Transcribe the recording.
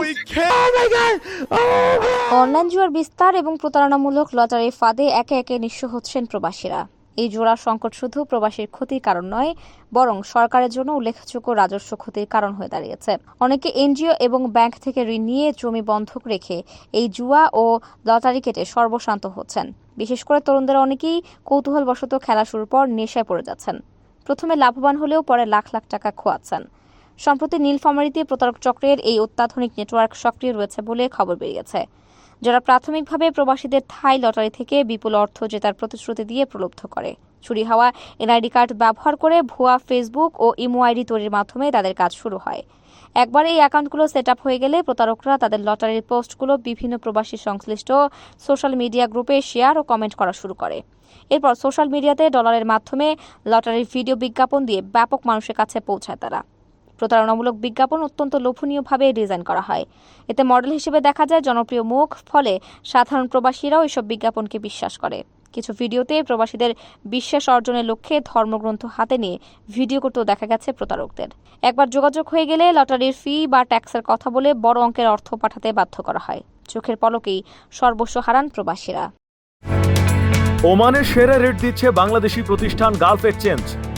we online জুয়ার বিস্তার এবং প্রতারণামূলক লটারির ফাঁদে একে একে নিঃস্ব হচ্ছেন প্রবাসীরা। এই জোড়া সংকট শুধু প্রবাসীর ক্ষতির কারণ নয় বরং সরকারের জন্য উল্লেখযোগ্য রাজস্ব ক্ষতির কারণ হয়ে দাঁড়িয়েছে। অনেকে এনজিও এবং ব্যাংক থেকে ঋণ নিয়ে জমি বন্ধক রেখে এই জুয়া ও লটারি কেটে সর্বশান্ত হচ্ছেন। বিশেষ করে তরুণদের অনেকেই কৌতূহলবশত খেলা শুরুর পর নেশায় পড়ে যাচ্ছেন। প্রথমে লাভবান হলেও পরে লাখ লাখ টাকা খোয়াচ্ছেন। সম্প্রতি নীলফামারীতে প্রতারক চক্রের এই অত্যাধুনিক নেটওয়ার্ক সক্রিয় রয়েছে বলে খবর বেরিয়েছে। যারা প্রাথমিকভাবে প্রবাসীদের থাই লটারি থেকে বিপুল অর্থ জেতার প্রতিশ্রুতি দিয়ে প্রলুব্ধ করে, চুরি হওয়া, এনআইডি কার্ড ব্যবহার করে ভুয়া ফেসবুক ও ইমো আইডি তৈরির মাধ্যমে তাদের কাজ শুরু হয়। একবার এই অ্যাকাউন্টগুলো সেট আপ হয়ে গেলে প্রতারকরা তাদের লটারির পোস্টগুলো বিভিন্ন প্রবাসী সংশ্লিষ্ট সোশ্যাল মিডিয়া গ্রুপে শেয়ার ও কমেন্ট করা শুরু করে। এরপর সোশ্যাল মিডিয়াতে ডলারের মাধ্যমে লটারির ভিডিও বিজ্ঞাপন দিয়ে ব্যাপক মানুষের কাছে পৌঁছায় তারা। প্রতারণামূলক বিজ্ঞাপন অত্যন্ত লোভনীয়ভাবে ডিজাইন করা হয়। এতে মডেল হিসেবে দেখা যায় জনপ্রিয় মুখ, ফলে সাধারণ প্রবাসীরাও এসব বিজ্ঞাপনকে বিশ্বাস করে। কিছু ভিডিওতে প্রবাসীদের বিশ্বাস অর্জনের লক্ষ্যে ধর্মগ্রন্থ হাতে নিয়ে ভিডিও করতেও দেখা গেছে প্রতারকদের। একবার যোগাযোগ হয়ে গেলে লটারির ফি বা ট্যাক্সের কথা বলে বড় অঙ্কের অর্থ পাঠাতে বাধ্য করা হয়। চোখের পলকেই সর্বস্ব হারান প্রবাসীরা। ওমানের সেরা রেট দিচ্ছে বাংলাদেশি প্রতিষ্ঠান গালফ এক্সচেঞ্জ